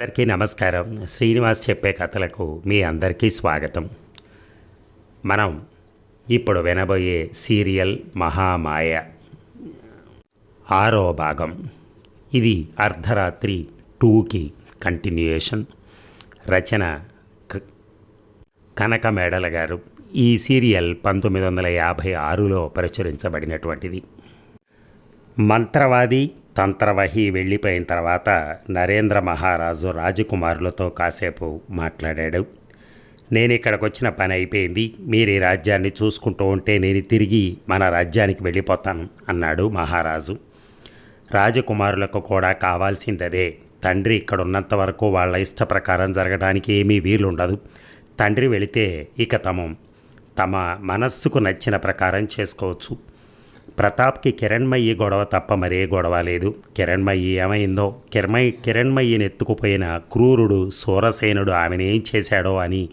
అందరికీ నమస్కారం. శ్రీనివాస్ చెప్పే కథలకు మీ అందరికీ స్వాగతం. మనం ఇప్పుడు వినబోయే సీరియల్ మహామాయ. ఆరో భాగం. ఇది అర్ధరాత్రి టూకి కంటిన్యూయేషన్. రచన క- కనక మేడల గారు. ఈ సీరియల్ పంతొమ్మిది వందల యాభై ఆరులో ప్రచురించబడినటువంటిది. మంత్రవాది తంత్రవహి వెళ్ళిపోయిన తర్వాత నరేంద్ర మహారాజు రాజకుమారులతో కాసేపు మాట్లాడాడు. నేను ఇక్కడికి వచ్చిన పని అయిపోయింది. మీరు ఈ రాజ్యాన్ని చూసుకుంటూ ఉంటే నేను తిరిగి మన రాజ్యానికి వెళ్ళిపోతాను అన్నాడు మహారాజు. రాజకుమారులకు కూడా కావాల్సిందదే. తండ్రి ఇక్కడ ఉన్నంత వరకు వాళ్ళ ఇష్ట ప్రకారం జరగడానికి ఏమీ వీలుండదు. తండ్రి వెళితే ఇక తమ. తమ మనస్సుకు నచ్చిన ప్రకారం చేసుకోవచ్చు. ప్రతాప్కి కిరణ్మయ్యి గొడవ తప్ప మరే గొడవ లేదు. కిరణ్మయ్యి ఏమైందో? కిరణ్మయ్యి కిరణ్మయ్యిని ఎత్తుకుపోయిన క్రూరుడు సూరసేనుడు ఆమెను ఏం చేశాడో అని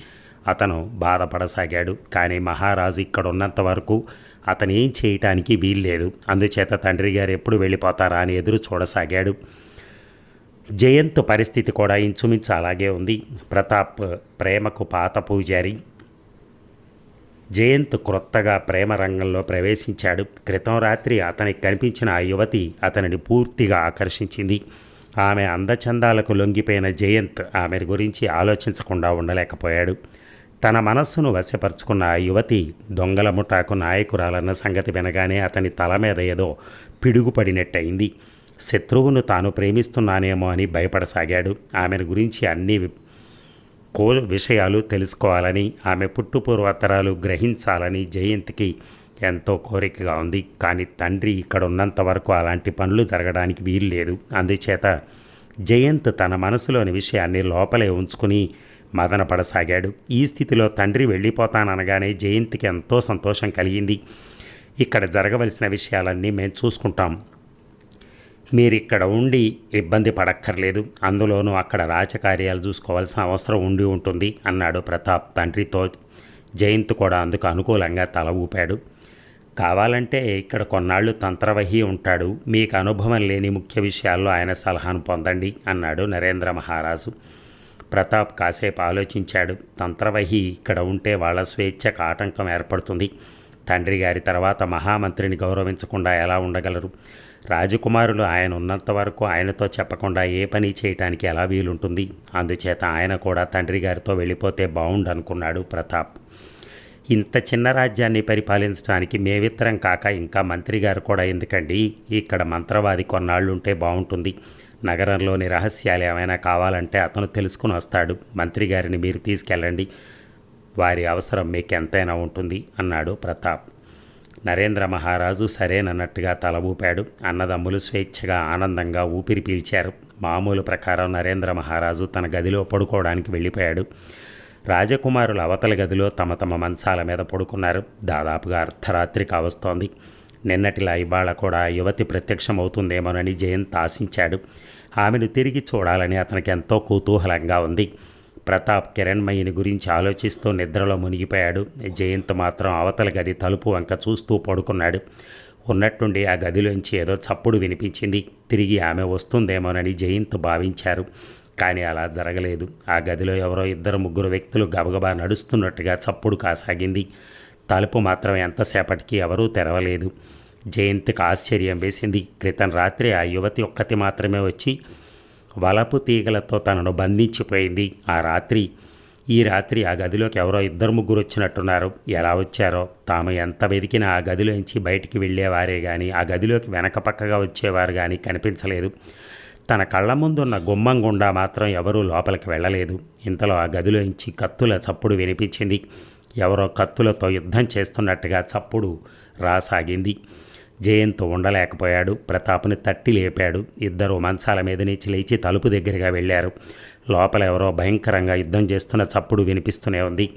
అతను బాధపడసాగాడు. కానీ మహారాజు ఇక్కడున్నంత వరకు అతనేం చేయటానికి వీల్లేదు. అందుచేత తండ్రి గారు ఎప్పుడు వెళ్ళిపోతారా అని ఎదురు చూడసాగాడు. జయంత్ పరిస్థితి కూడా ఇంచుమించు అలాగే ఉంది. ప్రతాప్ ప్రేమకు పాత పూజారి. జయంత్ క్రొత్తగా ప్రేమ రంగంలో ప్రవేశించాడు. క్రితం రాత్రి అతనికి కనిపించిన ఆ యువతి అతనిని పూర్తిగా ఆకర్షించింది. ఆమె అందచందాలకు లొంగిపోయిన జయంత్ ఆమె గురించి ఆలోచించకుండా ఉండలేకపోయాడు. తన మనస్సును వశపరుచుకున్న ఆ యువతి దొంగల ముఠాకు నాయకురాలన్న సంగతి వినగానే అతని తల మీద ఏదో పిడుగుపడినట్టయింది. శత్రువును తాను ప్రేమిస్తున్నానేమో అని భయపడసాగాడు. ఆమెను గురించి అన్ని కో విషయాలు తెలుసుకోవాలని ఆమె పుట్టుపూర్వతరాలు గ్రహించాలని జయంతికి ఎంతో కోరికగా ఉంది. కానీ తండ్రి ఇక్కడ ఉన్నంత వరకు అలాంటి పనులు జరగడానికి వీలు లేదు అందుచేత జయంత్ తన మనసులోని విషయాన్ని లోపలే ఉంచుకుని మదనపడసాగాడు. ఈ స్థితిలో తండ్రి వెళ్ళిపోతాననగానే జయంత్కి ఎంతో సంతోషం కలిగింది. ఇక్కడ జరగవలసిన విషయాలన్నీ మేము చూసుకుంటాం. మీరు ఇక్కడ ఉండి ఇబ్బంది పడక్కర్లేదు. అందులోనూ అక్కడ రాజకార్యాలు చూసుకోవాల్సిన అవసరం ఉండి ఉంటుంది అన్నాడు ప్రతాప్ తండ్రితో. జయంత్ కూడా అందుకు అనుకూలంగా తల ఊపాడు. కావాలంటే ఇక్కడ కొన్నాళ్ళు తంత్రవహి ఉంటాడు. మీకు అనుభవం లేని ముఖ్య విషయాల్లో ఆయన సలహాను పొందండి అన్నాడు నరేంద్ర మహారాజు. ప్రతాప్ కాసేపు ఆలోచించాడు. తంత్రవహి ఇక్కడ ఉంటే వాళ్ళ స్వేచ్ఛకు ఆటంకం ఏర్పడుతుంది. తండ్రి గారి తర్వాత మహామంత్రిని గౌరవించకుండా ఎలా ఉండగలరు? రాజకుమారులు ఆయన ఉన్నంత వరకు ఆయనతో చెప్పకుండా ఏ పని చేయటానికి ఎలా వీలుంటుంది. అందుచేత ఆయన కూడా తండ్రి గారితో వెళ్ళిపోతే బాగుండనుకున్నాడు ప్రతాప్. ఇంత చిన్న రాజ్యాన్ని పరిపాలించడానికి మేమిత్తరం కాక ఇంకా మంత్రి గారు కూడా ఎందుకండి? ఇక్కడ మంత్రవాది కొన్నాళ్ళు ఉంటే బాగుంటుంది నగరంలోని రహస్యాలు ఏమైనా కావాలంటే అతను తెలుసుకుని వస్తాడు. మంత్రి గారిని మీరు తీసుకెళ్ళండి. వారి అవసరం మీకు ఎంతైనా ఉంటుంది అన్నాడు ప్రతాప్. నరేంద్ర మహారాజు సరేనన్నట్టుగా తల ఊపాడు అన్నదమ్ములు స్వేచ్ఛగా ఆనందంగా ఊపిరి పీల్చారు. మామూలు ప్రకారం నరేంద్ర మహారాజు తన గదిలో పడుకోవడానికి వెళ్ళిపోయాడు. రాజకుమారుల అవతల గదిలో తమ తమ మంచాల మీద పడుకున్నారు. దాదాపుగా అర్ధరాత్రి కావస్తోంది. నిన్నటిలా ఇవాళ కూడా యువతి ప్రత్యక్షమవుతుందేమోనని జయంత్ ఆశించాడు. ఆమెను తిరిగి చూడాలని అతనికి ఎంతో కుతూహలంగా ఉంది. ప్రతాప్ కిరణ్మయిని గురించి ఆలోచిస్తూ నిద్రలో మునిగిపోయాడు. జయంత్ మాత్రం అవతల గది తలుపు వంక చూస్తూ పడుకున్నాడు. ఉన్నట్టుండి ఆ గదిలోంచి ఏదో చప్పుడు వినిపించింది. తిరిగి ఆమె వస్తుందేమోనని జయంత్ భావించారు. కానీ అలా జరగలేదు. ఆ గదిలో ఎవరో ఇద్దరు ముగ్గురు వ్యక్తులు గబగబా నడుస్తున్నట్టుగా చప్పుడు కాసాగింది. తలుపు మాత్రం ఎంతసేపటికి ఎవరూ తెరవలేదు. జయంత్కి ఆశ్చర్యం వేసింది. క్రితం రాత్రి ఆ యువతి ఒక్కతి మాత్రమే వచ్చి వలపు తీగలతో తనను బంధించిపోయింది ఆ రాత్రి. ఈ రాత్రి ఆ గదిలోకి ఎవరో ఇద్దరు ముగ్గురు వచ్చినట్టున్నారు. ఎలా వచ్చారో? తాము ఎంత వెతికినా ఆ గదిలోంచి బయటికి వెళ్ళేవారే కానీ ఆ గదిలోకి వెనక పక్కగా వచ్చేవారు కానీ కనిపించలేదు. తన కళ్ళ ముందున్న గుమ్మం గుండా మాత్రం ఎవరూ లోపలికి వెళ్ళలేదు. ఇంతలో ఆ గదిలోంచి కత్తుల చప్పుడు వినిపించింది. ఎవరో కత్తులతో యుద్ధం చేస్తున్నట్టుగా చప్పుడు రాసాగింది. జయంత్ ఉండలేకపోయాడు. ప్రతాప్ని తట్టి లేపాడు. ఇద్దరు మంచాల మీద నుంచి లేచి తలుపు దగ్గరగా వెళ్ళారు. లోపల ఎవరో భయంకరంగా యుద్ధం చేస్తున్న చప్పుడు వినిపిస్తూనే ఉంది.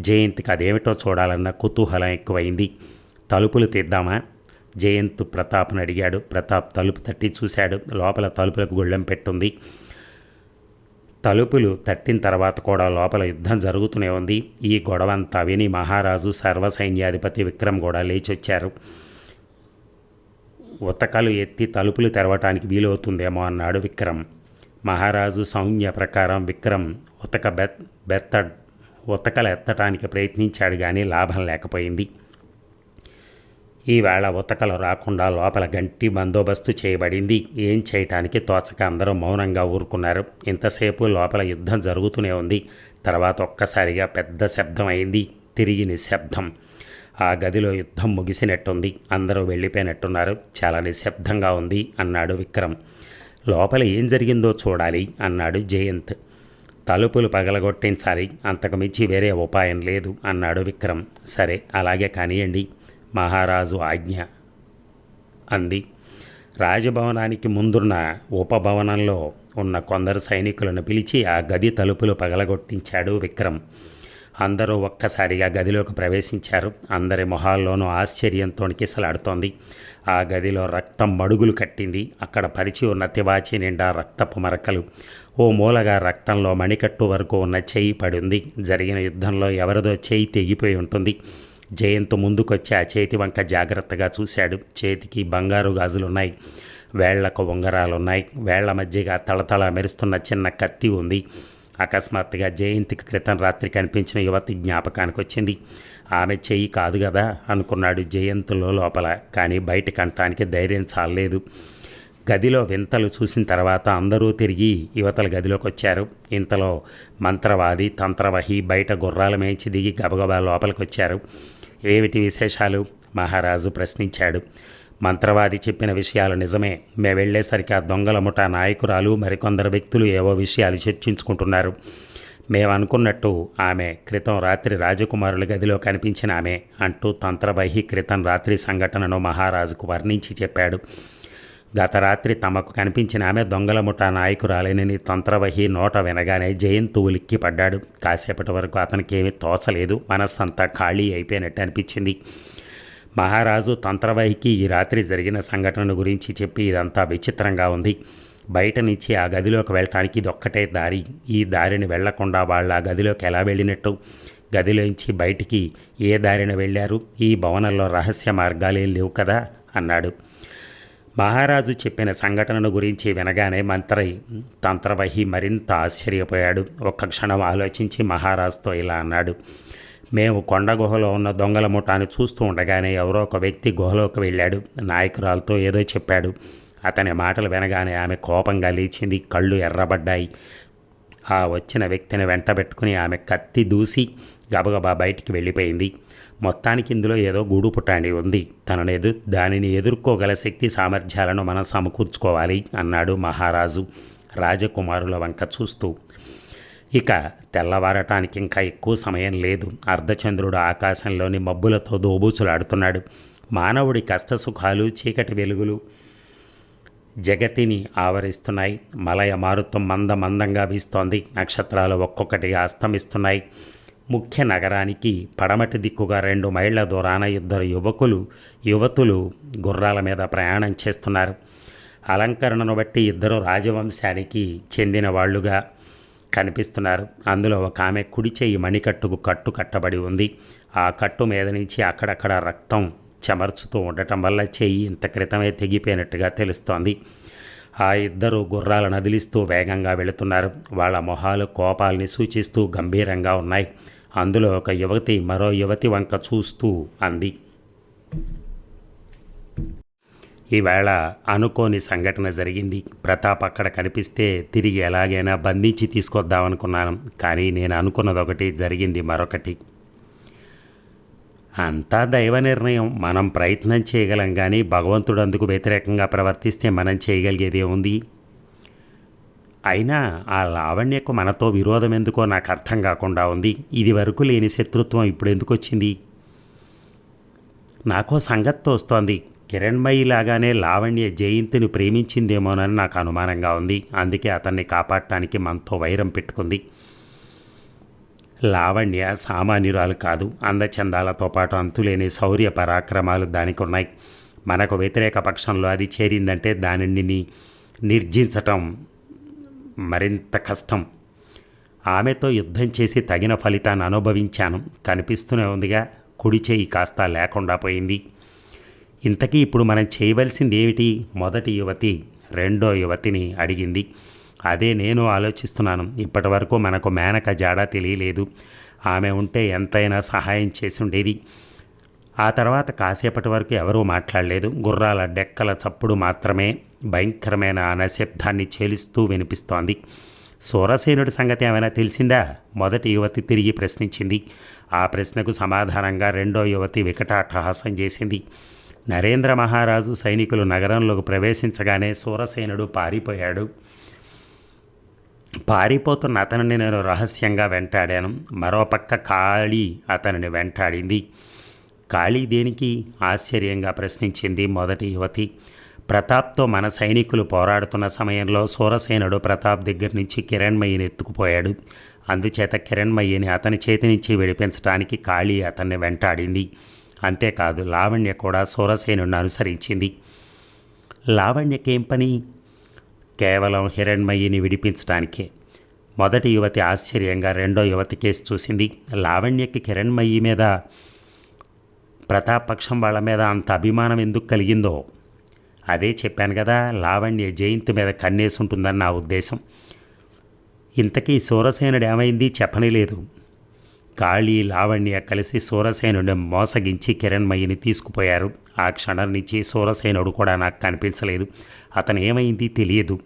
జయంత్కి అదేమిటో చూడాలన్న కుతూహలం ఎక్కువైంది. తలుపులు తీద్దామా? జయంత్ ప్రతాప్ను అడిగాడు. ప్రతాప్ తలుపు తట్టి చూశాడు. లోపల తలుపులకు గుళ్ళెం పెట్టుంది. తలుపులు తట్టిన తర్వాత కూడా లోపల యుద్ధం జరుగుతూనే ఉంది. ఈ గొడవంతా విని మహారాజు సర్వసైన్యాధిపతి విక్రమ్ కూడా లేచొచ్చారు. ఉతకలు ఎత్తి తలుపులు తెరవటానికి వీలవుతుందేమో అన్నాడు విక్రమ్. మహారాజు సౌజ్ఞ ప్రకారం విక్రమ్ ఉతక బెత్ బెత్త ఉతకలు ఎత్తటానికి ప్రయత్నించాడు కానీ లాభం లేకపోయింది. ఈవేళ ఉతకలు రాకుండా లోపల గంటి బందోబస్తు చేయబడింది. ఏం చేయటానికి తోచక అందరూ మౌనంగా ఊరుకున్నారు. ఇంతసేపు లోపల యుద్ధం జరుగుతూనే ఉంది. తర్వాత ఒక్కసారిగా పెద్ద శబ్దం అయింది. తిరిగి నిశ్శబ్దం. ఆ గదిలో యుద్ధం ముగిసినట్టుంది. అందరూ వెళ్ళిపోయినట్టున్నారు. చాలా నిశ్శబ్దంగా ఉంది అన్నాడు విక్రమ్. లోపల ఏం జరిగిందో చూడాలి అన్నాడు జయంత్. తలుపులు పగలగొట్టించాలి అంతకుమించి వేరే ఉపాయం లేదు అన్నాడు విక్రమ్. సరే అలాగే కానియండి. మహారాజు ఆజ్ఞ అంది. రాజభవనానికి ముందున్న ఉపభవనంలో ఉన్న కొందరు సైనికులను పిలిచి ఆ గది తలుపులు పగలగొట్టించాడు విక్రమ్. అందరూ ఒక్కసారిగా గదిలోకి ప్రవేశించారు. అందరి మొహాల్లోనూ ఆశ్చర్యంతో కిసలాడుతోంది. ఆ గదిలో రక్తం మడుగులు కట్టింది. అక్కడ పరిచి ఉన్న తివాచి నిండా రక్తపు మరకలు. ఓ మూలగా రక్తంలో మణికట్టు వరకు ఉన్న చేయి పడింది. జరిగిన యుద్ధంలో ఎవరిదో చేయి తెగిపోయి ఉంటుంది. జయంత్ ముందుకొచ్చి ఆ చేతి వంక జాగ్రత్తగా చూశాడు. చేతికి బంగారు గాజులున్నాయి. వేళ్ళకు ఉంగరాలున్నాయి. వేళ్ళ మధ్యగా తళతళ మెరుస్తున్న చిన్న కత్తి ఉంది. అకస్మాత్తుగా జయంతికి క్రితం రాత్రి కనిపించిన యువతి జ్ఞాపకానికి వచ్చింది. ఆమె చెయ్యి కాదు కదా అనుకున్నాడు జయంతులో లోపల కానీ బయట కంటానికి ధైర్యం చాలలేదు. గదిలో వింతలు చూసిన తర్వాత అందరూ తిరిగి యువతల గదిలోకి వచ్చారు. ఇంతలో మంత్రవాది తంత్రవహి బయట గుర్రాల మేంచి దిగి గబగబా లోపలికి వచ్చారు. ఏమిటి విశేషాలు? మహారాజు ప్రశ్నించాడు. మంత్రవాది చెప్పిన విషయాలు నిజమే. మేము వెళ్ళేసరికి ఆ దొంగల ముఠా నాయకురాలు మరికొందరు వ్యక్తులు ఏవో విషయాలు చర్చించుకుంటున్నారు. మేము అనుకున్నట్టు ఆమె క్రితం రాత్రి రాజకుమారుల గదిలో కనిపించిన ఆమె అంటూ తంత్రవహి క్రితం రాత్రి సంఘటనను మహారాజుకు వర్ణించి చెప్పాడు. గత రాత్రి తమకు కనిపించిన ఆమె దొంగల ముఠా నాయకురాలేనని తంత్రవహి నోట వినగానే జయంతు ఉలిక్కి పడ్డాడు కాసేపటి వరకు అతనికి ఏమీ తోసలేదు. మనస్సంతా ఖాళీ అయిపోయినట్టు అనిపించింది. మహారాజు తంత్రవహికి ఈ రాత్రి జరిగిన సంఘటన గురించి చెప్పి ఇదంతా విచిత్రంగా ఉంది. బయట నుంచి ఆ గదిలోకి వెళ్ళటానికి ఇది ఒక్కటే దారి. ఈ దారిని వెళ్ళకుండా వాళ్ళు ఆ గదిలోకి ఎలా వెళ్ళినట్టు? గదిలోంచి బయటికి ఏ దారిన వెళ్ళారు? ఈ భవనంలో రహస్య మార్గాలే లేవు కదా? అన్నాడు. మహారాజు చెప్పిన సంఘటనను గురించి వినగానే మంత్రి తంత్రవహి మరింత ఆశ్చర్యపోయాడు. ఒక్క క్షణం ఆలోచించి మహారాజుతో ఇలా అన్నాడు. మేము కొండ గుహలో ఉన్న దొంగల ముఠాన్ని చూస్తూ ఉండగానే ఎవరో ఒక వ్యక్తి గుహలోకి వెళ్ళాడు. నాయకురాలతో ఏదో చెప్పాడు. అతని మాటలు వినగానే ఆమె కోపంగా లేచింది. కళ్ళు ఎర్రబడ్డాయి. ఆ వచ్చిన వ్యక్తిని వెంటబెట్టుకుని ఆమె కత్తి దూసి గబగబా బయటికి వెళ్ళిపోయింది. మొత్తానికి ఇందులో ఏదో గూడు పుట్టాండి ఉంది. తనను ఎదు దానిని ఎదుర్కోగల శక్తి సామర్థ్యాలను మనం సమకూర్చుకోవాలి అన్నాడు మహారాజు రాజకుమారుల వంక చూస్తూ. ఇక తెల్లవారటానికి ఇంకా ఎక్కువ సమయం లేదు. అర్ధచంద్రుడు ఆకాశంలోని మబ్బులతో దోబూచులాడుతున్నాడు. మానవుడి కష్టసుఖాలు చీకటి వెలుగులు జగతిని ఆవరిస్తున్నాయి. మలయ మారుతం మంద మందంగా వీస్తోంది. నక్షత్రాలు ఒక్కొక్కటిగా అస్తమిస్తున్నాయి. ముఖ్య నగరానికి పడమటి దిక్కుగా రెండు మైళ్ళ దూరాన ఇద్దరు యువకులు యువతులు గుర్రాల మీద ప్రయాణం చేస్తున్నారు. అలంకరణను బట్టి ఇద్దరు రాజవంశానికి చెందిన వాళ్ళుగా కనిపిస్తున్నారు. అందులో ఒక ఆమె కుడి చెయ్యి మణికట్టుకు కట్టు కట్టబడి ఉంది. ఆ కట్టు మీద నుంచి అక్కడక్కడ రక్తం చెమర్చుతూ ఉండటం వల్ల చెయ్యి ఇంత క్రితమే తెగిపోయినట్టుగా తెలుస్తోంది. ఆ ఇద్దరు గుర్రాలను నదిలిస్తూ వేగంగా వెళుతున్నారు. వాళ్ళ మొహాలు కోపాల్ని సూచిస్తూ గంభీరంగా ఉన్నాయి. అందులో ఒక యువతి మరో యువతి వంక చూస్తూ అంది. ఈవేళ అనుకోని సంఘటన జరిగింది. ప్రతాప్ అక్కడ కనిపిస్తే తిరిగి ఎలాగైనా బంధించి తీసుకొద్దామనుకున్నాను. కానీ నేను అనుకున్నది ఒకటి జరిగింది మరొకటి. అంతా దైవ నిర్ణయం. మనం ప్రయత్నం చేయగలం కానీ భగవంతుడు అందుకు వ్యతిరేకంగా ప్రవర్తిస్తే మనం చేయగలిగేది ఉంది. అయినా ఆ లావణ్యకు మనతో విరోధం ఎందుకో నాకు అర్థం కాకుండా ఉంది. ఇది వరకు లేని శత్రుత్వం ఇప్పుడు ఎందుకు వచ్చింది నాకో సంగతి వస్తోంది కిరణ్మయి లాగానే లావణ్య జయంతిని ప్రేమించిందేమోనని నాకు అనుమానంగా ఉంది. అందుకే అతన్ని కాపాడటానికి మనతో వైరం పెట్టుకుంది. లావణ్య సామాన్యురాలు కాదు. అందచందాలతో పాటు అంతులేని శౌర్య పరాక్రమాలు దానికి ఉన్నాయి మనకు వ్యతిరేక పక్షంలో అది చేరిందంటే దానిని నిర్జించటం మరింత కష్టం. ఆమెతో యుద్ధం చేసి తగిన ఫలితాన్ని అనుభవించాను. కనిపిస్తూనే ఉందిగా. కుడి చేయి కాస్త లేకుండా పోయింది. ఇంతకీ ఇప్పుడు మనం చేయవలసింది ఏమిటి మొదటి యువతి రెండో యువతిని అడిగింది. అదే నేను ఆలోచిస్తున్నాను. ఇప్పటి వరకు మనకు మేనక జాడ తెలియలేదు. ఆమె ఉంటే ఎంతైనా సహాయం చేసి ఉండేది ఆ తర్వాత కాసేపటి వరకు ఎవరూ మాట్లాడలేదు. గుర్రాల డెక్కల చప్పుడు మాత్రమే భయంకరమైన ఆ చేలుస్తూ వినిపిస్తోంది. సూరసేనుడి సంగతి ఏమైనా తెలిసిందా? మొదటి యువతి తిరిగి ప్రశ్నించింది. ఆ ప్రశ్నకు సమాధానంగా రెండో యువతి వికటాటహాసం చేసింది. నరేంద్ర మహారాజు సైనికులు నగరంలోకి ప్రవేశించగానే సూరసేనుడు పారిపోయాడు. పారిపోతున్న అతనిని నేను రహస్యంగా వెంటాడాను. మరోపక్క కాళీ అతనిని వెంటాడింది. కాళీ దేనికి? ఆశ్చర్యంగా ప్రశ్నించింది మొదటి యువతి. ప్రతాప్తో మన సైనికులు పోరాడుతున్న సమయంలో సూరసేనుడు ప్రతాప్ దగ్గర నుంచి కిరణ్మయ్యని ఎత్తుకుపోయాడు. అందుచేత కిరణ్మయ్యని అతని చేతి నుంచి విడిపించడానికి కాళీ అతన్ని వెంటాడింది. అంతేకాదు లావణ్య కూడా సూరసేనుని అనుసరించింది. లావణ్యకేం పని? కేవలం హిరణ్మయ్యిని విడిపించడానికే. మొదటి యువతి ఆశ్చర్యంగా రెండో యువతి కేసు చూసింది. లావణ్యకి కిరణ్మయ్యి మీద ప్రతాపక్షం వాళ్ళ మీద అంత అభిమానం ఎందుకు కలిగిందో? అదే చెప్పాను కదా లావణ్య జయంతి మీద కన్నేసి ఉంటుందని నా ఉద్దేశం. ఇంతకీ సూరసేనుడు ఏమైంది? చెప్పనేలేదు కాళీ లావణ్య కలిసి సూరసేనుడిని మోసగించి కిరణ్మయ్యని తీసుకుపోయారు. ఆ క్షణం నుంచి సూరసేనుడు కూడా నాకు కనిపించలేదు. అతను ఏమైంది తెలియదు.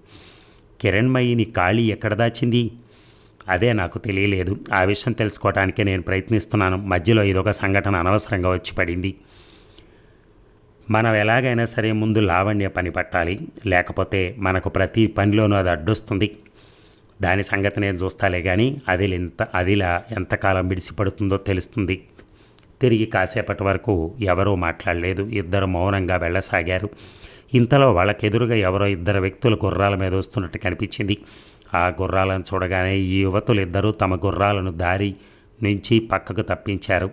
కిరణ్మయ్యని కాళీ ఎక్కడ దాచింది? అదే నాకు తెలియలేదు. ఆ విషయం తెలుసుకోవటానికే నేను ప్రయత్నిస్తున్నాను. మధ్యలో ఇదొక సంఘటన అనవసరంగా వచ్చి పడింది. మనం ఎలాగైనా సరే ముందు లావణ్య పని పట్టాలి. లేకపోతే మనకు ప్రతి పనిలోనూ అది అడ్డొస్తుంది. దాని సంగతి నేను చూస్తాలే కానీ అది ఎంత అదిలా ఎంతకాలం విడిసిపడుతుందో తెలుస్తుంది. తిరిగి కాసేపటి వరకు ఎవరూ మాట్లాడలేదు. ఇద్దరు మౌనంగా వెళ్ళసాగారు. ఇంతలో వాళ్ళకెదురుగా ఎవరో ఇద్దరు వ్యక్తులు గుర్రాల మీద వస్తున్నట్టు కనిపించింది. ఆ గుర్రాలను చూడగానే ఈ యువతులు ఇద్దరూ తమ గుర్రాలను దారి నుంచి పక్కకు తప్పించారు.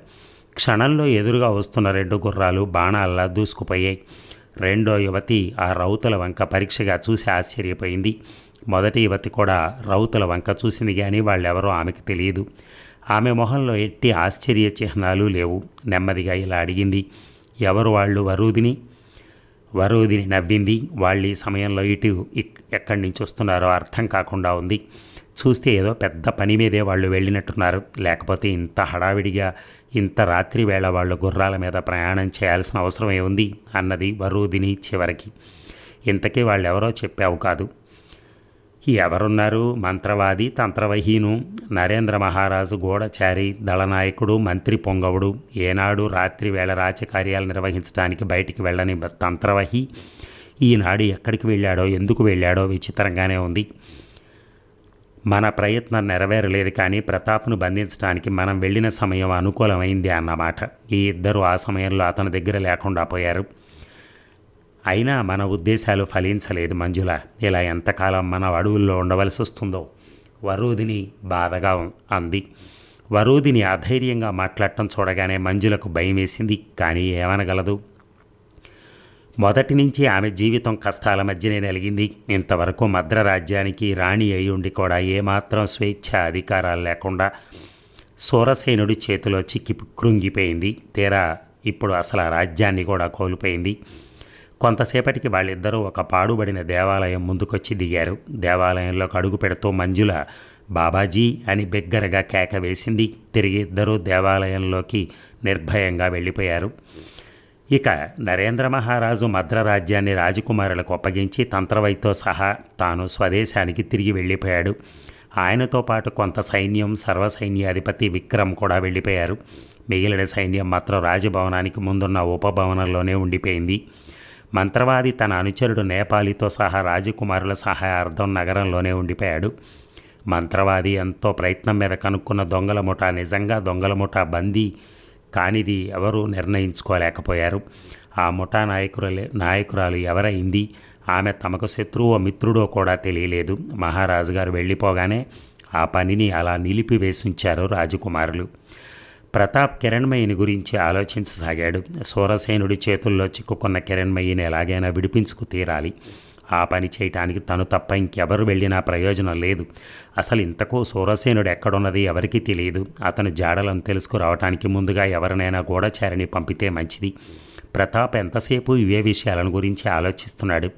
క్షణంలో ఎదురుగా వస్తున్న రెండు గుర్రాలు బాణాల్లా దూసుకుపోయాయి. రెండో యువతి ఆ రౌతుల వంక పరీక్షగా చూసి ఆశ్చర్యపోయింది. మొదటి యువతి కూడా రౌతుల వంక చూసింది కానీ వాళ్ళెవరో ఆమెకు తెలియదు. ఆమె మొహంలో ఎట్టి ఆశ్చర్య చిహ్నాలు లేవు. నెమ్మదిగా ఇలా అడిగింది ఎవరు వాళ్ళు వరూదిని? వరూదిని నవ్వింది. వాళ్ళు ఈ సమయంలో ఇటు ఎక్కడి నుంచి వస్తున్నారో అర్థం కాకుండా ఉంది. చూస్తే ఏదో పెద్ద పని మీదే వాళ్ళు వెళ్ళినట్టున్నారు. లేకపోతే ఇంత హడావిడిగా ఇంత రాత్రి వేళ వాళ్ళు గుర్రాల మీద ప్రయాణం చేయాల్సిన అవసరం ఏముంది? అన్నది వరూదిని చివరికి. ఇంతకీ వాళ్ళెవరో చెప్పావు కాదు. ఎవరున్నారు? మంత్రవాది తంత్రవహీను నరేంద్ర మహారాజు గూఢచారి దళనాయకుడు మంత్రి పొంగవుడు. ఏనాడు రాత్రి వేళ రాజకార్యాలు నిర్వహించడానికి బయటికి వెళ్ళని తంత్రవహి ఈనాడు ఎక్కడికి వెళ్ళాడో ఎందుకు వెళ్ళాడో విచిత్రంగానే ఉంది. మన ప్రయత్నం నెరవేరలేదు కానీ ప్రతాప్ను బంధించడానికి మనం వెళ్ళిన సమయం అనుకూలమైంది అన్నమాట. ఈ ఇద్దరు ఆ సమయంలో అతని దగ్గర లేకుండా పోయారు. అయినా మన ఉద్దేశాలు ఫలించలేదు మంజుల. ఇలా ఎంతకాలం మన అడవుల్లో ఉండవలసి వస్తుందో వరూధిని బాధగా అంది. వరూదిని అధైర్యంగా మాట్లాడటం చూడగానే మంజులకు భయం వేసింది. కానీ ఏమనగలదు? మొదటి నుంచి ఆమె జీవితం కష్టాల మధ్యనే నలిగింది. ఇంతవరకు మద్ర రాజ్యానికి రాణి అయ్యుండి ఉండి కూడా ఏమాత్రం స్వేచ్ఛ అధికారాలు లేకుండా సూరసేనుడి చేతిలో చిక్కి కృంగిపోయింది. తీరా ఇప్పుడు అసలు ఆ రాజ్యాన్ని కూడా కోల్పోయింది. కొంతసేపటికి వాళ్ళిద్దరూ ఒక పాడుబడిన దేవాలయం ముందుకొచ్చి దిగారు. దేవాలయంలోకి అడుగు పెడుతూ మంజుల బాబాజీ అని బిగ్గరగా కేక వేసింది. తిరిగి ఇద్దరూ దేవాలయంలోకి నిర్భయంగా వెళ్ళిపోయారు. ఇక నరేంద్ర మహారాజు మద్ర రాజ్యాన్ని రాజకుమారులకు అప్పగించి తంత్రవైతో సహా తాను స్వదేశానికి తిరిగి వెళ్ళిపోయాడు. ఆయనతో పాటు కొంత సైన్యం సర్వసైన్యాధిపతి విక్రమ్ కూడా వెళ్ళిపోయారు. మిగిలిన సైన్యం మాత్రం రాజభవనానికి ముందున్న ఉపభవనంలోనే ఉండిపోయింది. మంత్రవాది తన అనుచరుడు నేపాలితో సహా రాజకుమారుల సహాయార్థం నగరంలోనే ఉండిపోయాడు. మంత్రవాది ఎంతో ప్రయత్నం మీద కనుక్కున్న దొంగల ముఠా నిజంగా దొంగల ముఠా బందీ కానిది ఎవరూ నిర్ణయించుకోలేకపోయారు. ఆ ముఠా నాయకురాలు నాయకురాలు ఎవరైంది? ఆమె తమకు శత్రువో మిత్రుడో కూడా తెలియలేదు. మహారాజు గారు వెళ్ళిపోగానే ఆ పనిని అలా నిలిపివేసి ఉంచారు రాజకుమారులు. ప్రతాప్ కిరణ్మయిని గురించి ఆలోచించసాగాడు. సూరసేనుడి చేతుల్లో చిక్కుకున్న కిరణ్మయిని ఎలాగైనా విడిపించుకు తీరాలి. ఆ పని చేయటానికి తను తప్ప ఇంకెవరు వెళ్ళినా ప్రయోజనం లేదు. అసలు ఇంతకు సూరసేనుడు ఎక్కడున్నది ఎవరికీ తెలియదు. అతను జాడలను తెలుసుకురావటానికి ముందుగా ఎవరినైనా గూఢచారిని పంపితే మంచిది. ప్రతాప్ ఎంతసేపు ఇవే విషయాలను గురించి ఆలోచిస్తున్నాడు.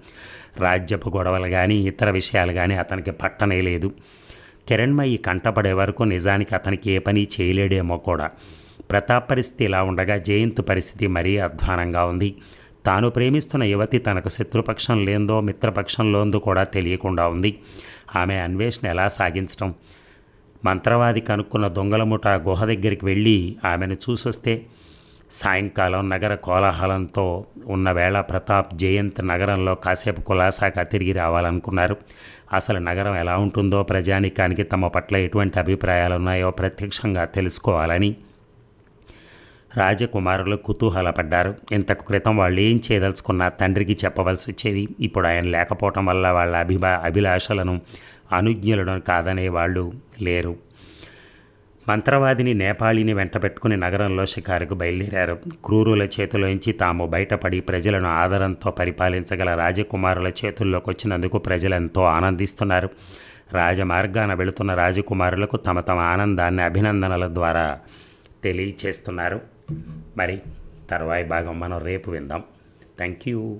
రాజ్యపు గొడవలు కానీ ఇతర విషయాలు కానీ అతనికి పట్టనే లేదు. కిరణ్మయి కంటపడే వరకు నిజానికి అతనికి ఏ పని చేయలేడేమో కూడా. ప్రతాప్ పరిస్థితి ఇలా ఉండగా జయంత్ పరిస్థితి మరీ అధ్వానంగా ఉంది. తాను ప్రేమిస్తున్న యువతి తనకు శత్రుపక్షం లేందో మిత్రపక్షంలోందో కూడా తెలియకుండా ఉంది. ఆమె అన్వేషణ ఎలా సాగించటం? మంత్రవాది కనుక్కున్న దొంగల ముఠ గుహ దగ్గరికి వెళ్ళి ఆమెను చూసొస్తే సాయంకాలం నగర కోలాహలంతో ఉన్న వేళ ప్రతాప్ జయంత్ నగరంలో కాసేపు కులాసాగా తిరిగి రావాలనుకున్నారు. అసలు నగరం ఎలా ఉంటుందో ప్రజానికానికి తమ పట్ల ఎటువంటి అభిప్రాయాలు ఉన్నాయో ప్రత్యక్షంగా తెలుసుకోవాలని రాజకుమారులు కుతూహలపడ్డారు. ఇంతకు క్రితం వాళ్ళు ఏం చేయదలుచుకున్నా తండ్రికి చెప్పవలసి వచ్చేది ఇప్పుడు ఆయన లేకపోవటం వల్ల వాళ్ళ అభిభా అభిలాషలను అనుజ్ఞులను కాదనే వాళ్ళు లేరు. మంత్రవాదిని నేపాళీని వెంటబెట్టుకుని నగరంలో షికారుకు బయలుదేరారు. క్రూరుల చేతిలోంచి తాము బయటపడి ప్రజలను ఆదరంతో పరిపాలించగల రాజకుమారుల చేతుల్లోకి వచ్చినందుకు ప్రజలెంతో ఆనందిస్తున్నారు. రాజమార్గాన వెళుతున్న రాజకుమారులకు తమ తమ ఆనందాన్ని అభినందనల ద్వారా తెలియచేస్తున్నారు. మరి తర్వాయి భాగం మనం రేపు విందాం. Thank you